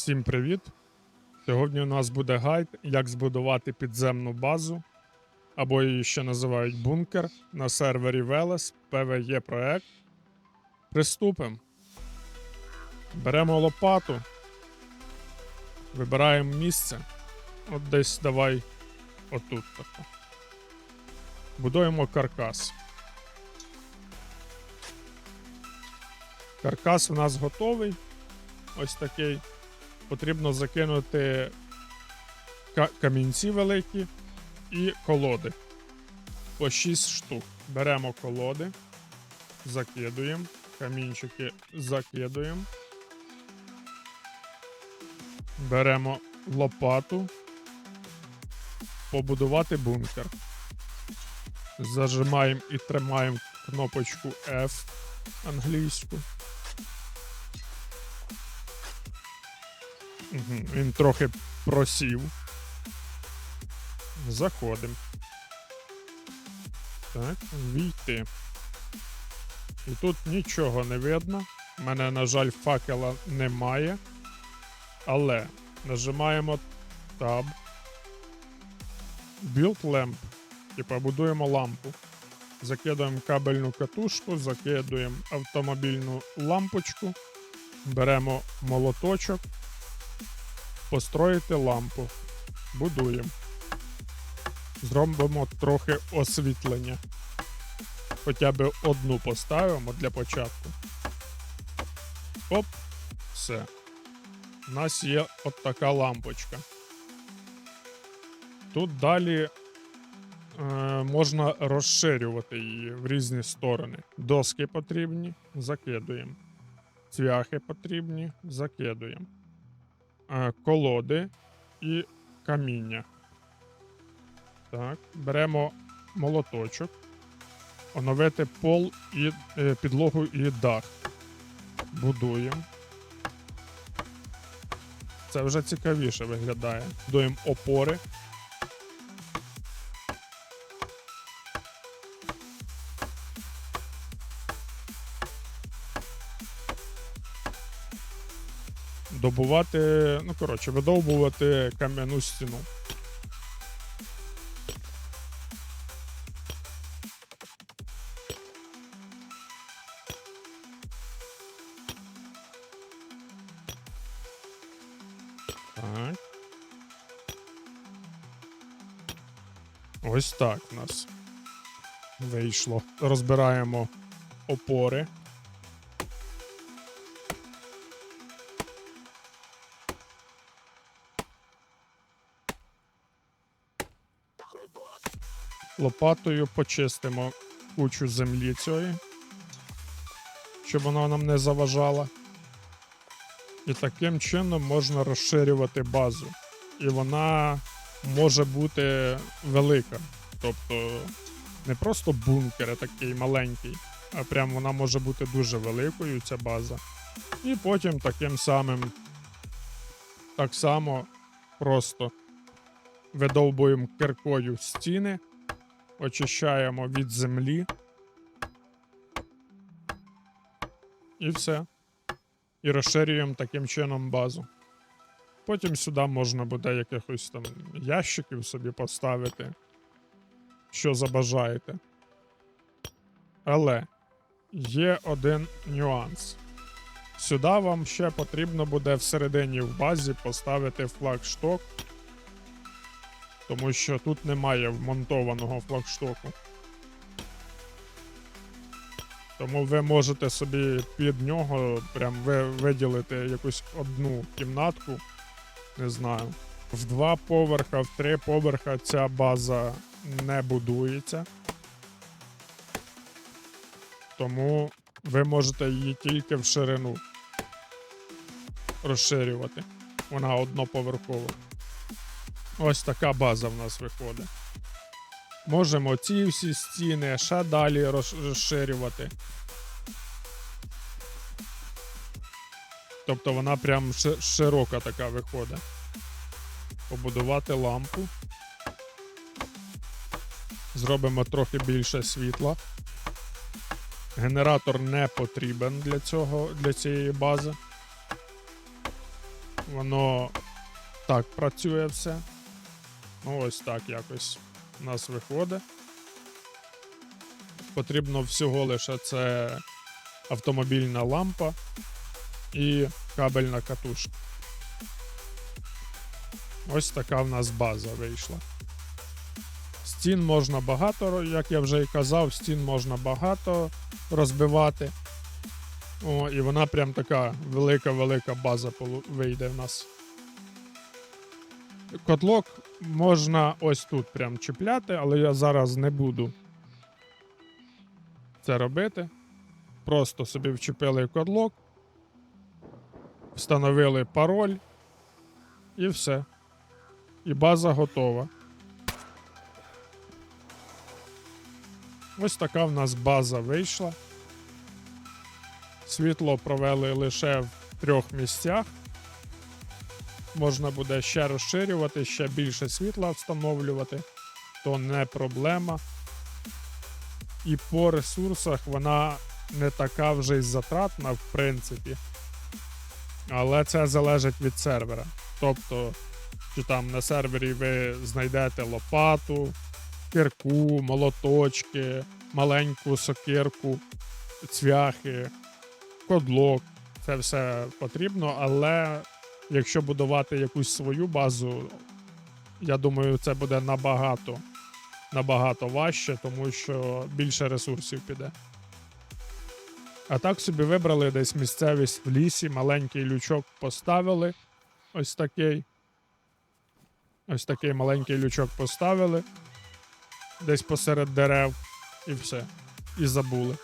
Всім привіт! Сьогодні у нас буде гайд, як збудувати підземну базу, або її ще називають бункер на сервері Veles PvE проект. Приступимо. Беремо лопату, вибираємо місце. От десь давай отут тако. Будуємо каркас. Каркас у нас готовий. Ось такий потрібно закинути камінці великі і колоди. По 6 штук. Беремо колоди, закидуємо, камінчики закидуємо. Беремо лопату. Побудувати бункер. Зажимаємо і тримаємо кнопочку F англійську. Угу, він трохи просів. Заходимо. Так, війти. І тут нічого не видно. У мене, на жаль, факела немає. Але нажимаємо Tab. Build Lamp. Типа будуємо лампу. Закидуємо кабельну катушку, закидуємо автомобільну лампочку, беремо молоточок, построїти лампу. Будуємо. Зробимо трохи освітлення. Хоча б одну поставимо для початку. Оп, все. У нас є от така лампочка. Тут далі е, можна розширювати її в різні сторони. Доски потрібні, закидуємо. Цвяхи потрібні, закидуємо. Е, колоди і каміння. Так, беремо молоточок, оновити пол і е, підлогу і дах. Будуємо. Це вже цікавіше виглядає. Будуємо опори. Добувати, ну коротше, видовбувати кам'яну стіну. Ось так у нас вийшло. Розбираємо опори. Лопатою почистимо кучу землі цієї, щоб вона нам не заважала. І таким чином можна розширювати базу. І вона може бути велика. Тобто не просто бункер такий маленький, а прям вона може бути дуже великою, ця база. І потім таким самим, так само просто видовбуємо киркою стіни, очищаємо від землі. І все і розширюємо таким чином базу. Потім сюди можна буде якихось там ящиків собі поставити, що забажаєте. Але є один нюанс. Сюди вам ще потрібно буде всередині в базі поставити флагшток, тому що тут немає вмонтованого флагштоку. Тому ви можете собі під нього прям виділити якусь одну кімнатку. Не знаю. В два поверха, в три поверха ця база не будується. Тому ви можете її тільки в ширину розширювати. Вона одноповерхова. Ось така база в нас виходить. Можемо ці всі стіни ще далі розширювати. Тобто вона прям широка така виходить. Побудувати лампу. Зробимо трохи більше світла. Генератор не потрібен для цього, для цієї бази. воно так працює все. Ну, ось так якось у нас виходить. Потрібно всього лише це автомобільна лампа і кабельна катушка. Ось така в нас база вийшла. Стін можна багато, як я вже і казав, стін можна багато розбивати. О, і вона прям така велика-велика база вийде в нас. Котлок можна ось тут прям чіпляти, але я зараз не буду це робити. Просто собі вчепили котлок, встановили пароль і все. І база готова. Ось така в нас база вийшла. Світло провели лише в трьох місцях. Можна буде ще розширювати, ще більше світла встановлювати, то не проблема. І по ресурсах вона не така вже й затратна, в принципі. Але це залежить від сервера. Тобто, чи там на сервері ви знайдете лопату, кирку, молоточки, маленьку сокирку, цвяхи, кодлок. Це все потрібно, але якщо будувати якусь свою базу, я думаю, це буде набагато, набагато важче, тому що більше ресурсів піде. А так собі вибрали десь місцевість в лісі, маленький лючок поставили. Ось такий. Ось такий маленький лючок поставили. Десь посеред дерев, і все. І забули.